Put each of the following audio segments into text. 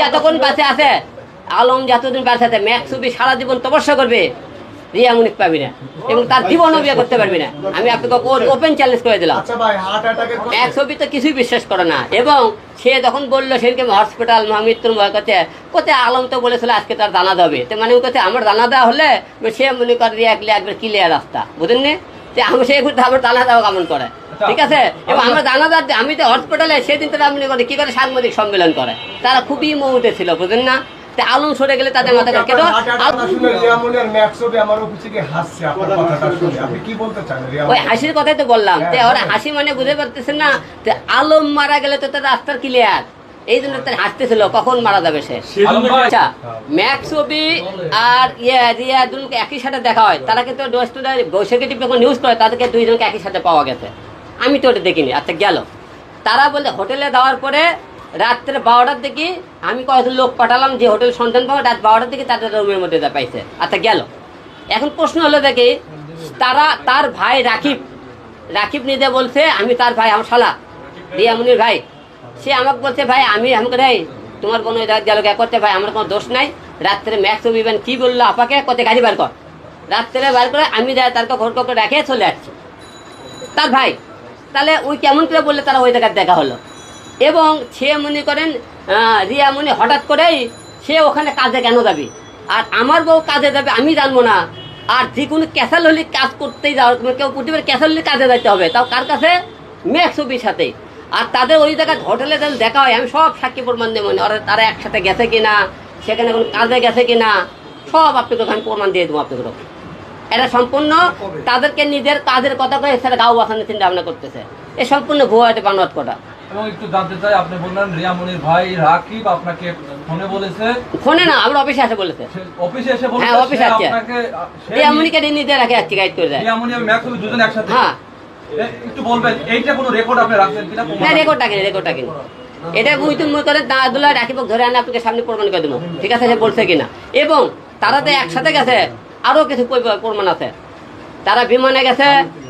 যতক্ষণ পাশে আছে আলম যতদিন পাশে আছে ম্যাক্সুবি সারা জীবন তপস্যা করবে রিয়া মুনিক পাবি না। এবং তার জীবনও বিয়ে করতে পারবি না। আমি আপনাকে ওপেন চ্যালেঞ্জ করে দিলাম। আচ্ছা তো কিছুই বিশ্বাস করে না। এবং সে যখন বলল সেদিনকে হসপিটাল করছে। কোথায় আলম তো বলেছিল আজকে তার দানা দেবে তো মানে আমার দানা দেওয়া হলে সে মনে করে একলে একবার ক্লিয়ার রাস্তা। বুঝলেন নি আমি সে আমার দানা দেওয়া কেমন করে। ঠিক আছে? এবং আমরা দেওয়ার আমি তো হসপিটালে সেদিন তো আপনি করে কি করে সাংবাদিক সম্মেলন করে? তারা খুবই মৌতে ছিল বুঝলেন না? আলম সরে গেলে তাদের মাথা কেন কেন হার্ট অ্যাটাক আলম- শুনে রিয়ামনি আর ম্যাক্সবে আমার অফিসে গিয়ে হাসছে আপনার কথাটা শুনে। আপনি কি বলতে চান ওই হাসির কথাই তো বললাম। হ্যাঁ। ওরা হাসি মানে বুঝতে পারতেছেন না আলম মারা গেলে তো তার রাস্তার ক্লিয়ার এই জন্য তার হাসতেছিল কখন মারা যাবে সে? আচ্ছা ম্যাক্সবি আর ইয়ে রিয়া দুজনকে একই সাথে দেখা হয়। তারা কিন্তু বৈশাখী টিভি নিউজ করে তাদেরকে দুইজনকে একই সাথে পাওয়া গেছে। আমি তো ওটা দেখিনি আচ্ছা গেল। তারা বলে হোটেলে দেওয়ার পরে রাত্রে বারোটার দিকে আমি কয়েকজন লোক পাঠালাম যে হোটেল সন্ধান পাবো, রাত বারোটার দিকে তাদের রুমের মধ্যে যা পাইছে। আচ্ছা গেল। এখন প্রশ্ন হলো দেখি, তারা, তার ভাই রাকিব রাকিব নিজে বলছে, আমি তার ভাই, আমার শালা রিয়ামনির ভাই। সে আমাকে বলছে, ভাই, আমি আমাকে রে তোমার ওই গেল করতে, ভাই, আমার কোনো দোষ নাই। রাত্রে ম্যাক্স অভিমান কি বলল আপাকে, কত গাড়ি বার কর। রাত্রে বার করে আমি তার ঘর করে রেখে চলে আসছি। তার ভাই তাহলে ওই কেমন করে বললে তারা ওই জায়গায় দেখা হলো? এবং সে মনে করেন রিয়া মনে হঠাৎ করেই সে ওখানে কাজে কেন যাবে? আর আমার বউ কাজে যাবে আমি জানব না। আর যে কোনো ক্যাসাল হলে কাজ করতেই যাওয়ার কেউ প্রতিবার ক্যাসাল হলে কাজে যাইতে হবে। তাও কার কাছে? মেক্সবির সাথে। আর তাদের ওই জায়গায় হোটেলে যখন দেখা হয়, আমি সব সাক্ষী প্রমাণ দেবো। না ওরা তারা একসাথে গেছে কিনা, সেখানে কোনো কাজে গেছে কিনা, সব আপনাকে আমি প্রমাণ দিয়ে দেবো আপনাকে এটা সম্পূর্ণ তাদেরকে নিজের কাজের কথা করে সেটা গাও বাসানোর চিন্তা ভাবনা করতেছে। এ সম্পূর্ণ ভুয়া এটা বানোয়াট করা এবং একটু জানতে চাই আপনি বললেন রিয়ামনির ভাই রাকিব আপনাকে ফোনে বলেছে। ফোনে না আমার অফিসে আসে বলেছে। অফিসে এসে বলেছে হ্যাঁ, অফিসে আছে। আপনাকে নিজে রাখে যাচ্ছে গাইড করে দেয়। রিয়ামনি এবং ম্যাক্সবি দুজন একসাথে। হ্যাঁ। একটু বলবেন এইটা কোনো রেকর্ড আপনি রাখছেন কিনা? না রেকর্ড এটা বুঝ তুমি দাদুলা রাখিব ধরে আনে আপনাকে সামনে প্রমাণ করে দেবো। ঠিক আছে সে বলছে কিনা। এবং তারা তো একসাথে গেছে। আরও কিছু পরি- প্রমাণ আছে। তারা বিমানে গেছে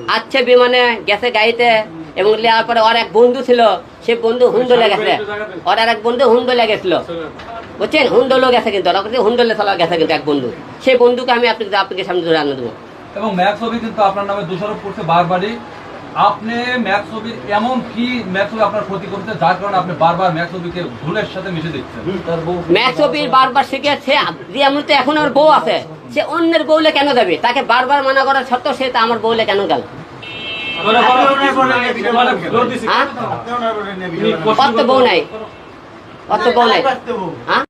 আসছে বিমানে গেছে গাড়িতে, এবং নেওয়ার পরে ওর এক বন্ধু ছিল, সে বন্ধু হুন্ডলে গেছে। ওর আর এক বন্ধু হুন্ডলে গেছিল। বুঝছেন? হুন্ডলও গেছে কিন্তু, ওরা কিন্তু হুন্ডলে চলা গেছে কিন্তু এক বন্ধু। সেই বন্ধুকে আমি আপনাকে আপনাকে সামনে ধরে আনে দেবো। এবং ম্যাক্সবি কিন্তু আপনার নামে দোষারোপ করছে বারবারই। আপনি ম্যাক্সবির এমন কি ম্যাক্সবি আপনার ক্ষতি করতে যার কারণে আপনি বারবার ম্যাক্সবিকে ভুলের সাথে মিশে দিচ্ছেন? ম্যাক্সবির বারবার শিখেছে রিয়ামুল তো এখন ওর বউ আছে সে অন্যের বউলে কেন যাবে তাকে বারবার মানা করার সত্ত্বেও সে তা আমার বউলে কেন গেল? কত বউ নাই? কত বউ নাই? হ্যাঁ?